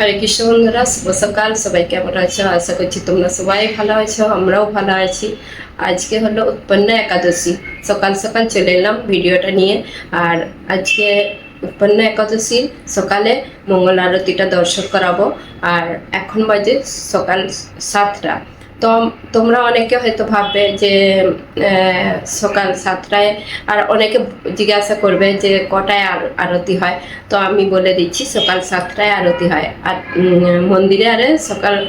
হরে কৃষ্ণ বন্ধুরা, শুভ সকাল। সবাই কেমন আছো? আশা করছি তোমরা সবাই ভালো আছো, আমরাও ভালো আছি। আজকে হলো উৎপন্ন একাদশী। সকাল সকাল চলে এলাম ভিডিওটা নিয়ে। আর আজকে উৎপন্ন একাদশী, সকালে মঙ্গল আরতিটা দর্শন করাবো। আর এখন বাজে সকাল সাতটা। তোমরা অনেকে হয়তো ভাববে যে সকাল সাতটায় আর অনেকে জিজ্ঞাসা করবে যে, কটায় আর- আরতি হয়। তো আমি বলে দিচ্ছি, সকাল সাতটায় আরতি হয়। আর মন্দিরে আরে সকাল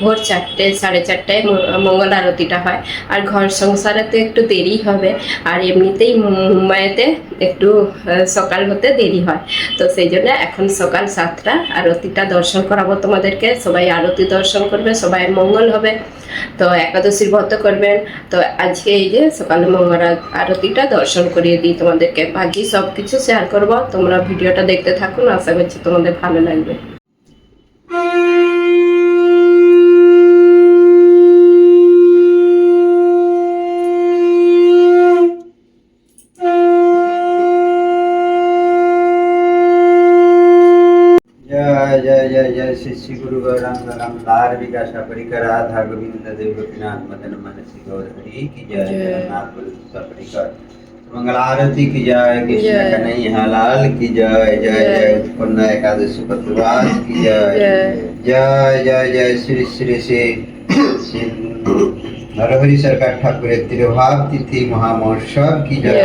ভোর চারটে, সাড়ে চারটায় মঙ্গল আরতিটা হয়। আর ঘর সংসারে তো একটু দেরি হবে। আর এমনিতেই মুম্বাইতে একটু সকাল হতে দেরি হয়। তো সেই জন্য এখন সকাল সাতটা আরতিটা দর্শন করাবো তোমাদেরকে। সবাই আরতি দর্শন করবে, সবাই মঙ্গল হবে। তো একাদশীর ব্রত করবেন। তো আজকে এই যে সকালে মঙ্গলা আরতিটা দর্শন করিয়ে দিই তোমাদেরকে। বাকি সব কিছু শেয়ার করব। তোমরা ভিডিওটা দেখতে থাকুন। আশা করছি তোমাদের ভালো লাগবে। जय जय जय श्री श्री गुरु गौरांग रामलाल विकासा परिकर राधा गोविंद देव गोपीनाथ मदन मनसी गौर हरि की जय जय। जगन्नाथ बलदेव परिकर मंगल आरती की जय कृष्ण। कन्हैया लाल की जय जय जय। उत्पन्न एकादशी पत्रवास की जय जय। जय जय श्री श्री श्री श्री नरहरि सरकार ठाकुर तिरुभाव तिथि महामहोत्सव की जय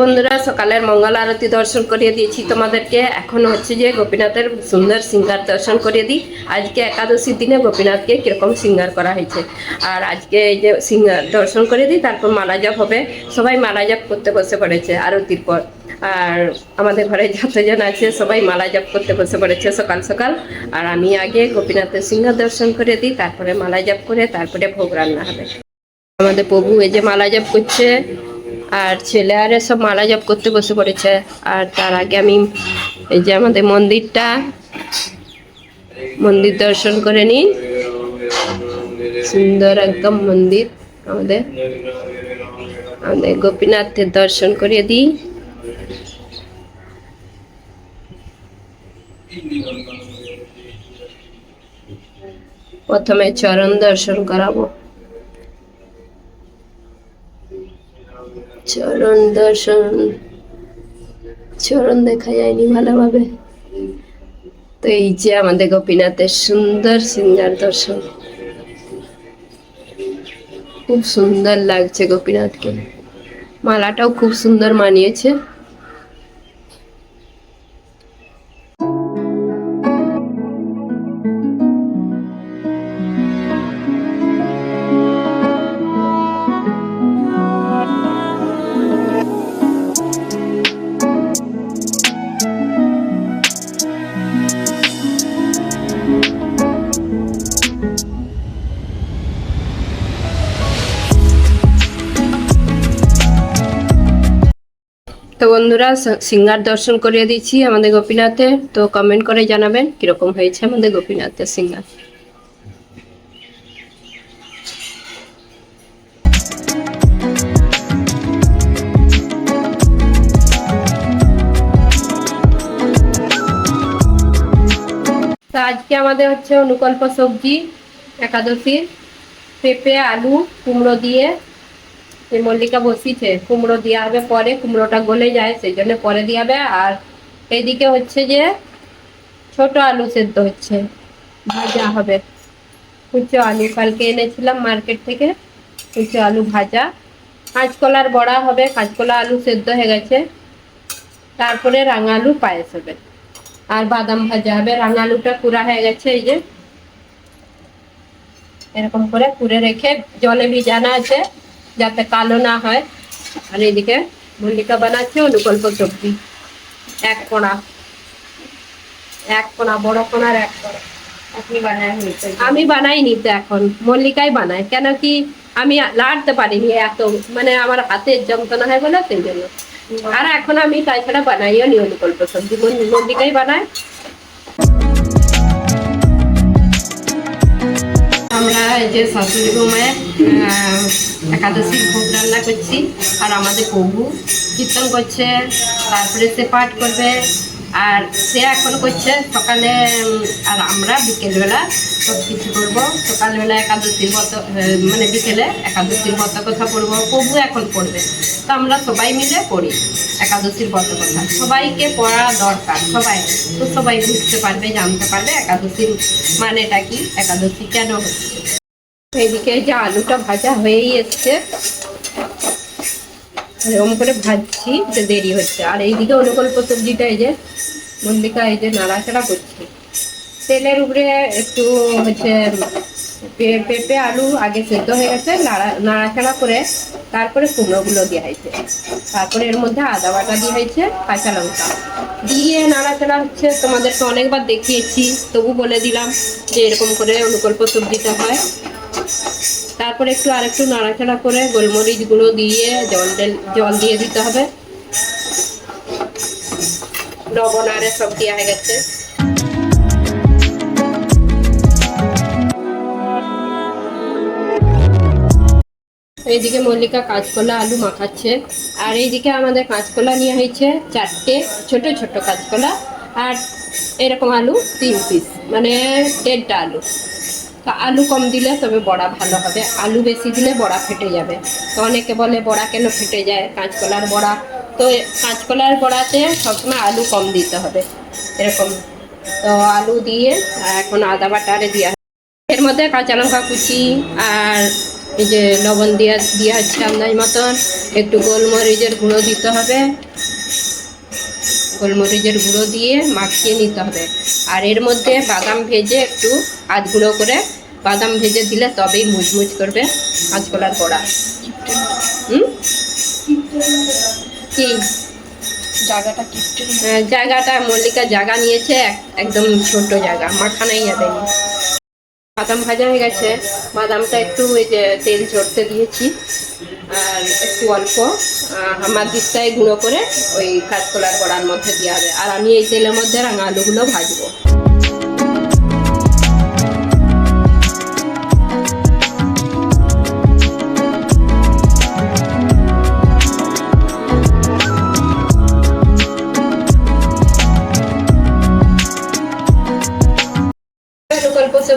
বন্ধুরা, সকালের মঙ্গল আরতি দর্শন করিয়ে দিয়েছি তোমাদেরকে। এখন হচ্ছে যে গোপীনাথের সুন্দর সিঙ্গার দর্শন করিয়ে দিই। আজকে একাদশীর দিনে গোপীনাথকে কীরকম সিঙ্গার করা হয়েছে। আর আজকে এই যে সিঙ্গার দর্শন করে দিই, তারপর মালা জপ হবে। সবাই মালা জপ করতে বসে পড়েছে আরতির পর। আর আমাদের ঘরে যতজন আছে, সবাই মালা জপ করতে বসে পড়েছে সকাল সকাল। আর আমি আগে গোপীনাথের সিঙ্গার দর্শন করে দিই, তারপরে মালা জপ করে, তারপরে ভোগ রান্না হবে। আমাদের প্রভু এই যে মালা জপ করছে, আর ছেলে আর সব মালা জপ করতে বসে পড়েছে। আর তার আগে আমি এই যে আমাদের মন্দিরটা, মন্দির দর্শন করে নিই। সুন্দর একদম মন্দির আমাদের। আমাদের গোপীনাথের দর্শন করিয়ে দিই। প্রথমে চরণ দর্শন করাবো। চরণ দর্শন। চরণ দেখা যায়নি ভালোভাবে। তো এই যে আমাদের গোপীনাথের সুন্দর সিঙ্গার দর্শন। খুব সুন্দর লাগছে গোপীনাথকে। মালাটাও খুব সুন্দর মানিয়েছে। তো বন্ধুরা সিঙ্গার দর্শন করিয়ে দিচ্ছি আমাদের গোপীনাথে তো কমেন্ট করে জানাবেন কীরকম হয়েছে আমাদের গোপীনাথের সিঙ্গার। আজকে আমাদের হচ্ছে অনুকল্প সবজি, একাদশীর পেঁপে, আলু, কুমড়ো দিয়ে এই মল্লিকা বসিছে, কুমড়ো দেওয়া হবে পরে, কুমড়োটা গলে যায়, সেই জন্য পরে দেওয়া হবে। আর এইদিকে হচ্ছে যে ছোট আলু সেদ্ধ হচ্ছে, ভাজা হবে। কুচো আলু, কালকে এনেছিলাম মার্কেট থেকে, কুচো আলু ভাজা। কাঁচকলার বড়া হবে, কাঁচকলা আলু সেদ্ধ হয়ে গেছে। তারপরে রাঙা আলু পায়েস হবে। আর বাদাম ভাজা হবে, রাঙা আলুটা কুড়া হয়ে গেছে, এই যে। এরকম করে কুড়ে রেখে জলে ভিজানো আছে। যাতে কালো না হয়। আর এদিকে মল্লিকা বানাচ্ছে অনুকল্প সবজি এক কোণা। এক কোণা বড় কোণার এক আপনি আমি বানাই নিতে এখন। মল্লিকাই বানায়। কেন কি আমি লাড়তে পারিনি এত। মানে আমার হাতের যন্ত্রণা হয় বলে সেই জন্য। আর এখন আমি তাছাড়া বানাইও নি অনুকল্প সবজি মল্লিকাই বানায়। আমরা যে শাশুড়ি বৌমায় একাদশী ভোগ রান্না করছি। আর আমাদের প্রভু কীর্তন করছে তারপরে সে পাঠ করবে আর সে এখন করছে। সকালে আর আমরা বিকেলবেলা সব কিছু করব। সকালবেলা একাদশীর আহ, মানে বিকেলে একাদশীর ব্রত কথা পড়ব। প্রভু এখন পড়বে। তো আমরা সবাই মিলে পড়ি একাদশীর ব্রত কথা। সবাইকে পড়া দরকার সবাই। তো সবাই বুঝতে পারবে জানতে পারবে একাদশীর মানেটা কি একাদশী কেন হচ্ছে। এইদিকে যে আলুটা ভাজা হয়েই এসছে এরকম করে ভাজছি যে দেরি হচ্ছে। আর এইদিকে অনুকল্প সবজিটা এই যে মল্লিকা এই যে নাড়াচাড়া করছি। তেলের উপরে একটু হচ্ছে পেঁপে, আলু আগে সেদ্ধ হয়ে গেছে, নাড়া, নাড়াচাড়া করে তারপরে কুমড়োগুলো দেওয়া হয়েছে। তারপরে এর মধ্যে আদা বাটা দিয়ে হয়েছে, কাঁচা লঙ্কা। দিয়ে নাড়াচাড়া হচ্ছে, তোমাদেরকে অনেকবার দেখিয়েছি, তবু বলে দিলাম যে এরকম করে অনুকল্প সবজিটা হয়। তারপরে একটু আরেকটু নাড়াচাড়া করে গোলমরিচ গুঁড়ো দিয়ে জল জল দিয়ে দিতে হবে। লবণ আরে সব দেওয়া হয়ে গেছে। এইদিকে মল্লিকা কাঁচকলা আলু মাখাচ্ছে। আর এইদিকে আমাদের কাঁচকলা নিয়ে হয়েছে চারটে ছোট ছোট কাঁচকলা আর এরকম আলু তিন পিস মানে দেড়টা আলু। তো আলু কম দিলে তবে বড়া ভালো হবে। আলু বেশি দিলে বড়া ফেটে যাবে। তো অনেকে বলে বড়া কেন ফেটে যায়? কাঁচকলার বড়া। তো কাঁচকলার বড়াতে সবসময় আলু কম দিতে হবে। এরকম। তো আলু দিয়ে এখন আদা বাটারে দেওয়া এর মধ্যে কাঁচা লঙ্কা কুচি আর এই যে লবণ দিয়া দিয়া হচ্ছে আন্দাজ মতন। একটু গোলমরিচের গুঁড়ো দিতে হবে। গোলমরিচের গুঁড়ো দিয়ে মাখিয়ে নিতে হবে। আর এর মধ্যে বাদাম ভেজে একটু আধ গুঁড়ো করে বাদাম ভেজে দিলে তবেই মুচমুচ করবে কাঁচকলার বড়া হুম? কি? জায়গাটা জায়গাটা মল্লিকা জায়গা নিয়েছে একদম ছোট জায়গা মাখানাই যাবে বাদাম ভাজা হয়ে গেছে। বাদামটা একটু ওই যে তেল ঝরতে দিয়েছি। আর একটু অল্প। আমার দিকটায় গুঁড়ো করে ওই কাঁচকলার বড়ার মধ্যে দেওয়া হবে। আর আমি এই তেলের মধ্যে রাঙা আলুগুলো ভাজবো।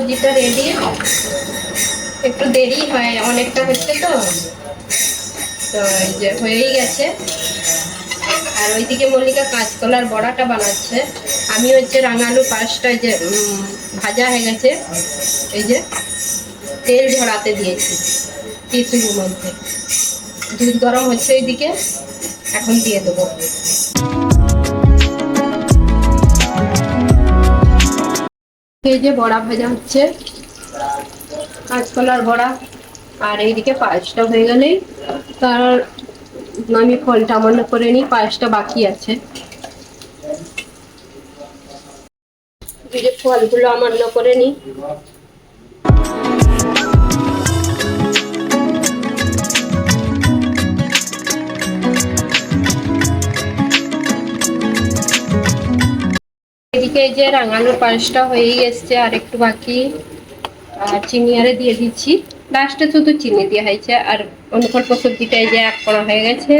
সবজিটা রেডি একটু দেরি হয়, অনেকটা হচ্ছে তো। তো এই যে হয়েই গেছে। আর ওইদিকে মল্লিকা কাঁচকলার বড়াটা বানাচ্ছে। আমি হচ্ছে রাঙালু পাঁচটা যে ভাজা হয়ে গেছে, এই যে তেল ঝরাতে দিয়েছি টিসুর মধ্যে। দুধ গরম হচ্ছে এইদিকে, এখন দিয়ে দেবো। এই যে বড়া ভাজা হচ্ছে। কাঁচকলার বড়া। আর এইদিকে পায়েসটা হয়ে গেলেই তার আমি ফলটা মনে করে নিই, পায়েসটা বাকি আছে। যে ফলগুলো আমান্য করে নিই। এদিকে যে রাঙালুর পায়েসটা হয়েই এসছে, আর একটু বাকি, আর চিনি আরে দিয়ে দিচ্ছি। লাস্টে শুধু চিনি দেওয়া হয়েছে, আর অনুকল্প এই যে এক করা হয়ে গেছে।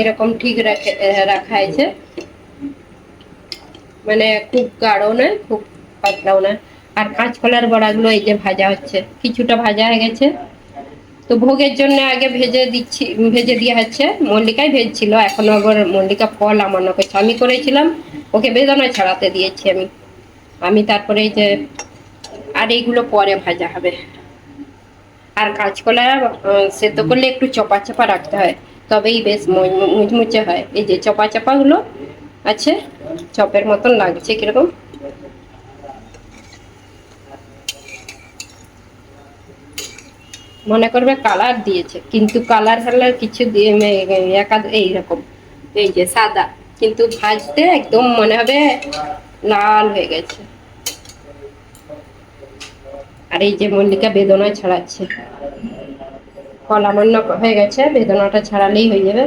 এরকম ঠিক রাখে রাখা হয়েছে। মানে খুব গাঢ় নয়, খুব পাতলাও না আর কাঁচকলার বড়াগুলো এই যে ভাজা হচ্ছে, কিছুটা ভাজা হয়ে গেছে। তো ভোগের জন্য আগে ভেজে দিচ্ছি, ভেজে দেওয়া হচ্ছে। মল্লিকাই ভেজছিল এখনও আবার মল্লিকা ফল আমার করছে আমি করেছিলাম। ওকে বেদনা ছাড়াতে দিয়েছি আমি। আমি তারপরে এই যে আর এইগুলো পরে ভাজা হবে। আর কাঁচকলা সেদ্ধ করলে একটু চপা চাপা রাখতে হয়। তবেই বেশ মুচমুচে হয়। এই যে চপা চাপাগুলো আছে? চপের মতন লাগছে কীরকম? মনে করবে কালার দিয়েছে কিন্তু কালার হালার কিছু দিয়ে একাদ এইরকম। এই যে সাদা। কিন্তু ভাজতে একদম মনে হবে লাল হয়ে গেছে। আর এই যে মল্লিকা বেদনা ছাড়াচ্ছে। কলামান্য হয়ে গেছে, বেদনাটা ছাড়ালেই হয়ে যাবে।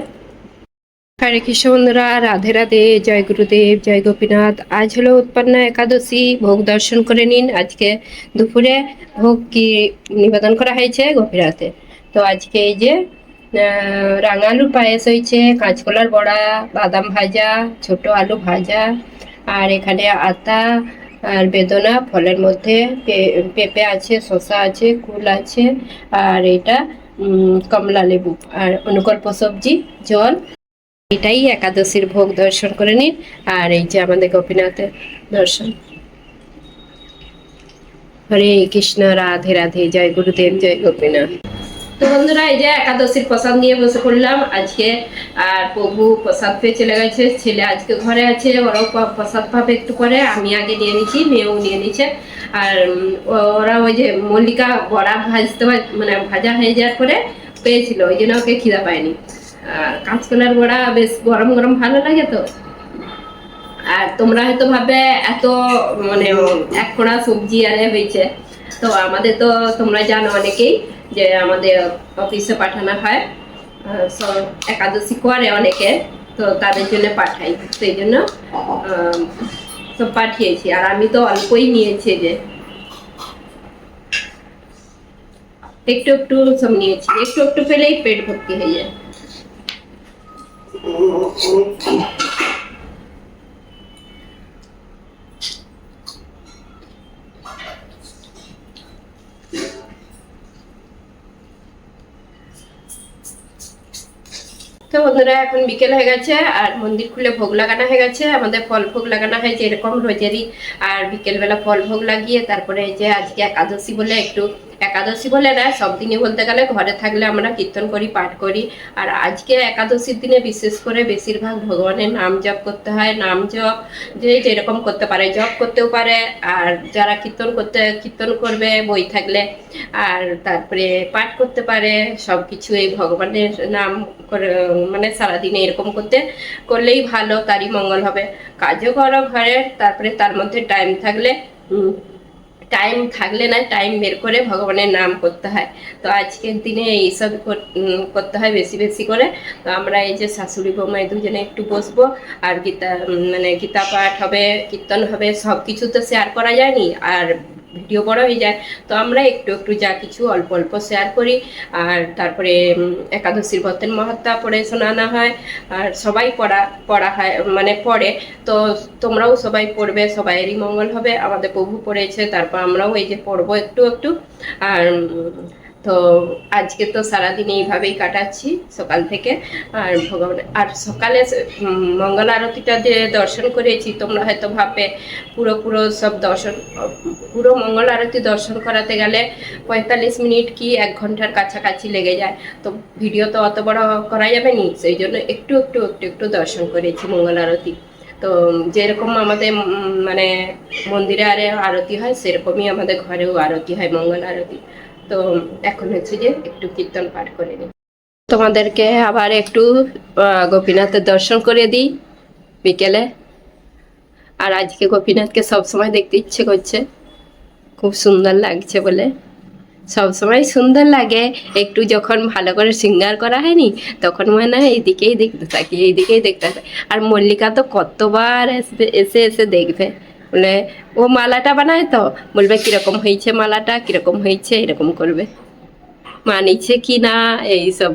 হরে কৃষ্ণ বন্ধুরা, রাধে রাধে, জয় গুরুদেব, জয় গোপীনাথ। আজ হলো উৎপন্না একাদশী, ভোগ দর্শন করে নিন। আজকে দুপুরে ভোগ কি নিবেদন করা হয়েছে গোপীনাথে তো আজকে এই যে রাঙালু পায়েস হয়েছে, কাঁচকলার বড়া, বাদাম ভাজা, ছোট আলু ভাজা, আর এখানে আতা আর বেদনা ফলের মধ্যে পেঁপে আছে, শসা আছে, কুল আছে, আর এটা কমলা লেবু আর অনুকল্প সবজি, জল। এটাই একাদশীর ভোগ দর্শন করে নিন, আর এই যে আমাদের গোপীনাথের দর্শন। হরে কৃষ্ণ, রাধে রাধে, জয় গুরুদেব, জয় গোপীনাথ। তো বন্ধুরা, এই যে একাদশীর প্রসাদ নিয়ে বসে পড়লাম। আজকে আর প্রভু প্রসাদ পেয়ে চলে গেছে। ছেলে আজকে ঘরে আছে, ওরাও প্রসাদ পাবে একটু পরে। আমি আগে নিয়ে নিচ্ছি, মেয়েও নিয়ে নিচ্ছে। আর ওরা ওই যে মল্লিকা বড়া ভাজতে মানে ভাজা হয়ে যাওয়ার পরে পেয়েছিল, ওই জন্য ওকে খিদা পায়নি। আর কাঁচকলার বড়া বেশ গরম গরম ভালো লাগে তো। আর তোমরা হয়তো ভাবে এত মানে এক কোড়া সবজি আরে হয়েছে। তো আমাদের তো তোমরা জানো অনেকেই। যে আমাদের অফিসে পাঠানো হয়। সব একাদশী করে অনেকে, তো তাদের জন্য পাঠাই। সেই জন্য সব পাঠিয়েছি। আর আমি তো অল্পই নিয়েছি যে। একটু একটু সব নিয়েছি। একটু একটু পেলেই পেট ভর্তি হয়ে যায়। তো বন্ধুরা, এখন বিকেল হয়ে গেছে আর মন্দির খুলে ভোগ লাগানো হয়ে গেছে। আমাদের ফল ভোগ লাগানো হয়েছে এরকম রোজেরই। আর বিকেলবেলা ফল ভোগ লাগিয়ে তারপরে যে আজকে একাদশী বলে একটু একাদশী বলে না সব দিনই বলতে গেলে ঘরে থাকলে আমরা কীর্তন করি, পাঠ করি। আর আজকে একাদশীর দিনে বিশেষ করে বেশিরভাগ ভগবানের নাম জপ করতে হয়। নাম জপ যে যেরকম করতে পারে, জপ করতেও পারে। আর যারা কীর্তন করতে, কীর্তন করবে, বই থাকলে আর তারপরে পাঠ করতে পারে, সব কিছু এই ভগবানের নাম করে মানে সারাদিনে এরকম করতে, করলেই ভালো, তারই মঙ্গল হবে। কাজও করো ঘরে, তারপরে তার মধ্যে টাইম থাকলে টাইম থাকলে না টাইম বের করে ভগবানের নাম করতে হয়। তো আজকের দিনে এইসব কর- করতে হয় বেশি বেশি করে। তো আমরা এই যে শাশুড়ি বৌমাই দুজনে একটু বসবো, আর গীতা মানে গীতা পাঠ হবে, কীর্তন হবে সব কিছু তো শেয়ার করা যায়নি। আর ভিডিও বড় হয়ে যায়। তো আমরা একটু একটু যা কিছু অল্প অল্প শেয়ার করি। আর তারপরে একাদশীর ব্রতের মহাত্মা পড়ে, শোনানো হয়। আর সবাই পড়া পড়া হয় মানে পড়ে। তো তোমরাও সবাই পড়বে, সবাইয়েরই মঙ্গল হবে। আমাদের প্রভু পড়েছে, তারপর আমরাও এই যে পড়ব একটু একটু। আর তো আজকে তো সারাদিন এইভাবেই কাটাচ্ছি সকাল থেকে। আর ভগবান, আর সকালে মঙ্গল আরতিটা যে দর্শন করেছি, তোমরা হয়তো ভাববে পুরো পুরো সব দর্শন, পুরো মঙ্গল আরতি দর্শন করাতে গেলে পঁয়তাল্লিশ মিনিট কি এক ঘণ্টার কাছাকাছি লেগে যায়। তো ভিডিও তো অত বড় করা যাবে নি, সেই জন্য একটু একটু একটু একটু দর্শন করেছি মঙ্গল আরতি। তো যেরকম আমাদের মানে মন্দিরে আরে আরতি হয়, সেরকমই আমাদের ঘরেও আরতি হয় মঙ্গল আরতি। তো এখন হচ্ছে যে একটু কীর্তন পাঠ করে নিই। তোমাদেরকে আবার একটু গোপীনাথের দর্শন করে দিই বিকেলে। আর আজকে গোপীনাথকে সবসময় দেখতে ইচ্ছে করছে। খুব সুন্দর লাগছে বলে। সবসময় সুন্দর লাগে। একটু যখন ভালো করে সিঙ্গার করা হয়নি, তখন মনে হয় এইদিকেই দেখতে থাকি এইদিকেই দেখতে থাকি আর মল্লিকা তো কতবার এসে এসে দেখবে। বলে ও মালাটা বানায় তো? বলবে কীরকম হয়েছে মালাটা? কীরকম হয়েছে? এরকম করবে। মানিছে কি না এইসব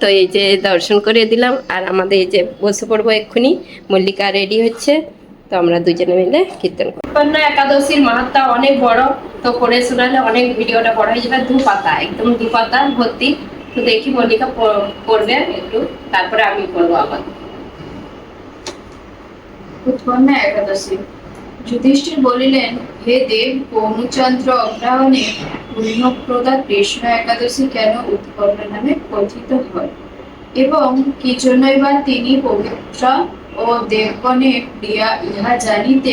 তো এই যে দর্শন করে দিলাম। আর আমাদের এই যে বসে পড়ব এক্ষুনি। মল্লিকা রেডি হচ্ছে। তো আমরা দুজনে মিলে কীর্তন করব। কন্যা একাদশীর মাহাত্মা অনেক বড়। তো পড়ে শোনালে অনেক ভিডিওটা বড় হয়ে যাবে। দু পাতা একদম দু পাতা ভর্তি। তো দেখি মল্লিকা পড়বে একটু। তারপরে আমি পড়ব আবার। উৎপন্ন একাদশী। যুধিষ্ঠির বলিলেন, হে দেব পৌমচন্দ্র অগ্রহণে পুণ্যপ্রদা কৃষ্ণ একাদশী কেন উৎপন্ন নামে কথিত হয়? এবং কি জন্যই বা তিনি পবিত্র ও দেবগণে প্রিয়া ইহা জানিতে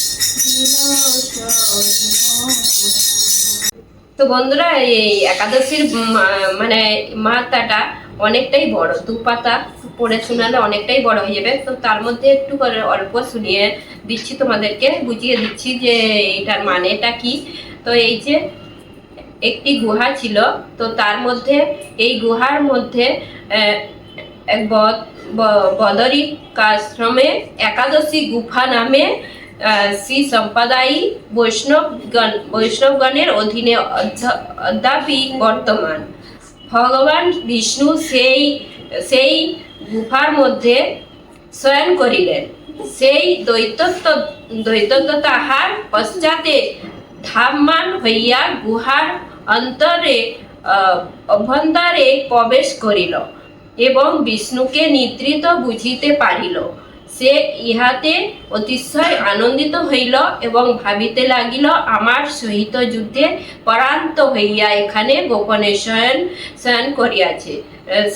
তো বন্ধুরা, এই একাদশীর মানে মাত্রাটা অনেকটাই বড়। দু পাতা পড়ে শোনালে অনেকটাই বড় হয়ে যাবে। তো তার মধ্যে একটু করে অল্প শুনিয়ে দিচ্ছি তোমাদেরকে, বুঝিয়ে দিচ্ছি যে এটার মানেটা কি। তো এই যে একটি গুহা ছিল, তো তার মধ্যে, এই গুহার মধ্যে বদরিক আশ্রমে একাদশী গুফা নামে শ্রী সম্প্রদায়ী বৈষ্ণবগণ বৈষ্ণবগণের অধীনে অদ্যাপি বর্তমান। ভগবান বিষ্ণু সেই সেই গুফার মধ্যে শয়ন করিলেন। সেই দৈতত্ব দৈতত্ব তাহার পশ্চাতে ধাবমান হইয়া গুহার অন্তরে অভ্যন্তরে প্রবেশ করিল এবং বিষ্ণুকে নিদ্রিত বুঝিতে পারিল। সে ইহাতে অতিশয় আনন্দিত হইল এবং ভাবিতে লাগিল, আমার সহিত যুদ্ধে পরান্ত হইয়া এখানে গোপনে শয়ন শয়ন করিয়াছে,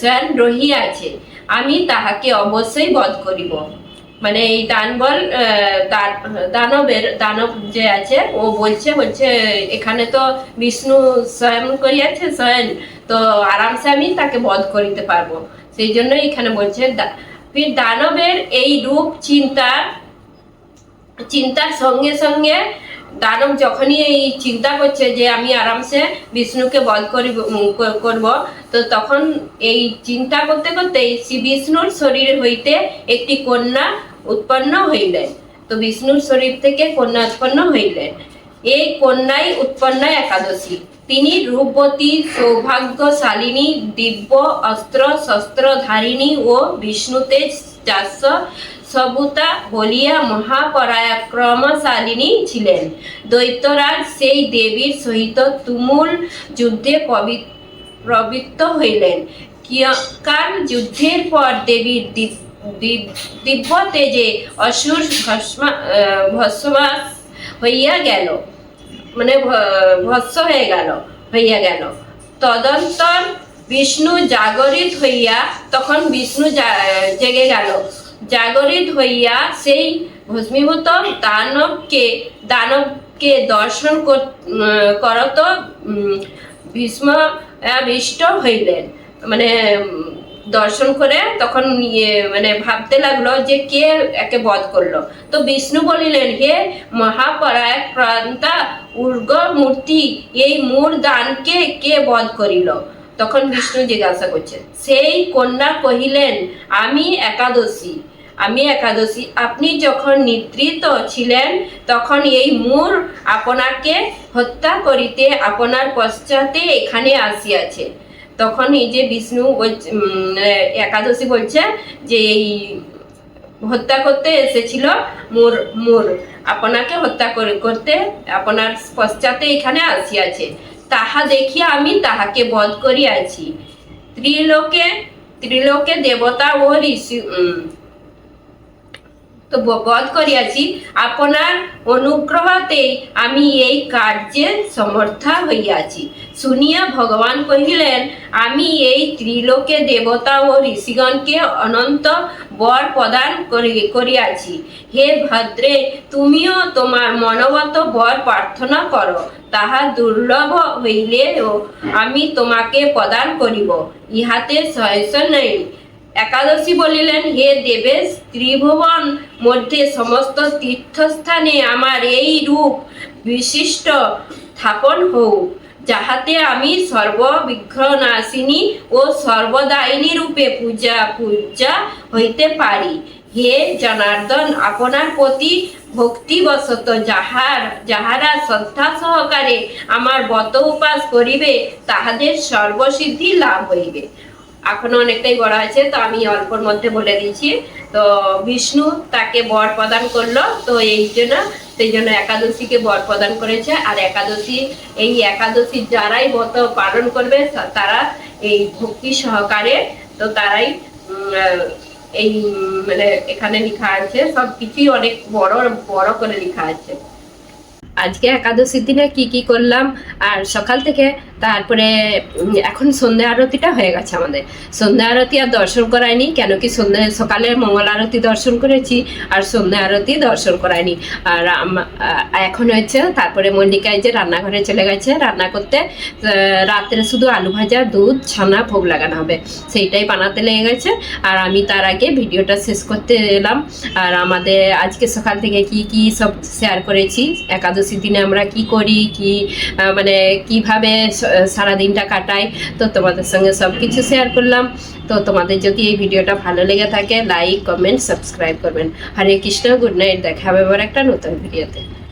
শয়ন রহিয়াছে। আমি তাহাকে অবশ্যই বধ করিব। মানে এই দানবল দান- দানবের, দানব যে আছে, ও বলছে বলছে, এখানে তো বিষ্ণু স্বয়ং করিয়াছে স্বয়ং তো আরামসে আমি তাকে বধ করিতে পারব। সেই জন্য এখানে বলছে ফির দানবের এই রূপ চিন্তা চিন্তার সঙ্গে সঙ্গে দানব যখনই এই চিন্তা করছে যে আমি আরামসে বিষ্ণুকে বধ করিব করব, তো তখন এই চিন্তা করতে করতে শ্রী বিষ্ণুর শরীর হইতে একটি কন্যা উৎপন্ন হইলেন। তো বিষ্ণুর শরীর থেকে কন্যা উৎপন্ন হইলেন। এই কন্যাই উৎপন্ন একাদশী। তিনি রূপবতী সৌভাগ্যশালিনী, দিব্য অস্ত্র, শস্ত্রধারিণী ও বিষ্ণুতে চাষ সবুতা বলিয়া মহাপরাক্রমশালিনী ছিলেন। দৈত্যরাজ সেই দেবীর সহিত তুমুল যুদ্ধে প্রবৃত্ত হইলেন। কিয়কাল যুদ্ধের পর দেবীর দিব্য তেজে অসুর ভস্মা- ভস্মাস হইয়া গেল। মানে ভস্ম হয়ে গেল, হইয়া গেল। তদন্তর বিষ্ণু জাগরিত হইয়া তখন বিষ্ণু জেগে গেল। জাগরিত হইয়া সেই ভস্মীভূত দানবকে দানবকে দর্শন করত ভীষ্ম বিষ্ট হইলেন। মানে দর্শন করে তখন ইয়ে মানে ভাবতে লাগল যে কে একে বধ করল। তো বিষ্ণু বলিলেন, হে মহাপরায় প্রান্তা উর্গ মূর্তি এই মূর দানকে কে বধ করিল? তখন বিষ্ণু জিজ্ঞাসা করছেন, সেই কন্যা কহিলেন, আমি একাদশী আমি একাদশী। আপনি যখন নিদ্রিত ছিলেন, তখন এই মূর আপনাকে হত্যা করিতে আপনার পশ্চাতে এখানে আসিয়াছে। তখন এই যে বিষ্ণু বলছে, একাদশী বলছে যে এই হত্যা করতে এসেছিল মোর মোর। আপনাকে হত্যা করে করতে আপনার পশ্চাতে এখানে আসিয়াছে। তাহা দেখিয়া আমি তাহাকে বধ করিয়াছি। ত্রিলোকে ত্রিলোকে দেবতা ও ঋষি বধ করিয়াছি, আপনার অনুগ্রহতে আমি এই কার্যে সমর্থা হইয়াছি। শুনিয়া ভগবান কহিলেন, আমি এই ত্রিলোকে দেবতা ও ঋষিগণকে অনন্ত বর প্রদান করিয়াছি। হে ভদ্রে, তুমিও তোমার মনোগত বর প্রার্থনা করো। তাহা দুর্লভ হইলেও আমি তোমাকে প্রদান করিব। ইহাতে সহস নেই। একাদশী বলিলেন, হে দেবেশ, ত্রিভুবন মধ্যে সমস্ত তীর্থস্থানে আমার এই রূপ বিশিষ্ট স্থাপন হোক যাহাতে আমি সর্ববিঘ্ননাশিনী ও সর্বদায়িনী রূপে পূজা পূজা হইতে পারি। হে জনার্দন, আপনার প্রতি ভক্তিবশত যাহার, যাহারা শ্রদ্ধা সহকারে আমার বত উপাস করিবে, তাহাদের সর্বসিদ্ধি লাভ হইবে। এখনও অনেকটাই বড় আছে তো আমি অল্পর মধ্যে বলে দিয়েছি। তো বিষ্ণু তাকে বর প্রদান করল, তো এই জন্য, সেই জন্য একাদশীকে বর প্রদান করেছে। আর একাদশী, এই একাদশী যারাই ব্রত পালন করবে তারা এই ভক্তি সহকারে, তো তারাই এই মানে এখানে লেখা আছে সব কিছুই অনেক বড় বড় করে লেখা আছে। আজকে একাদশীর দিনে কি কি করলাম, আর সকাল থেকে তারপরে এখন সন্ধ্যা আরতিটা হয়ে গেছে আমাদের। সন্ধ্যা আরতি আর দর্শন করায়নি কেন কি সন্ধ্যা, সকালে মঙ্গল আরতি দর্শন করেছি, আর সন্ধ্যা আরতি দর্শন করায়নি। আর এখন হচ্ছে তারপরে মল্লিকায় যে রান্নাঘরে চলে গেছে, রান্না করতে রাত্রে শুধু আলু ভাজা, দুধ, ছানা, ভোগ লাগানো হবে। সেইটাই বানাতে লেগে গেছে, আর আমি তার আগে ভিডিওটা শেষ করতে এলাম। আর আমাদের আজকে সকাল থেকে কি কি সব শেয়ার করেছি? একাদশী দিনে আমরা কি করি, কি মানে কীভাবে স- সারা দিনটা কাটাই। তো তোমাদের সঙ্গে সব কিছু শেয়ার করলাম। তো তোমাদের যদি এই ভিডিওটা ভালো লেগে থাকে লাইক কমেন্ট সাবস্ক্রাইব করবেন। হরে কৃষ্ণ গুড নাইট দেখা হবে একটা নতুন ভিডিওতে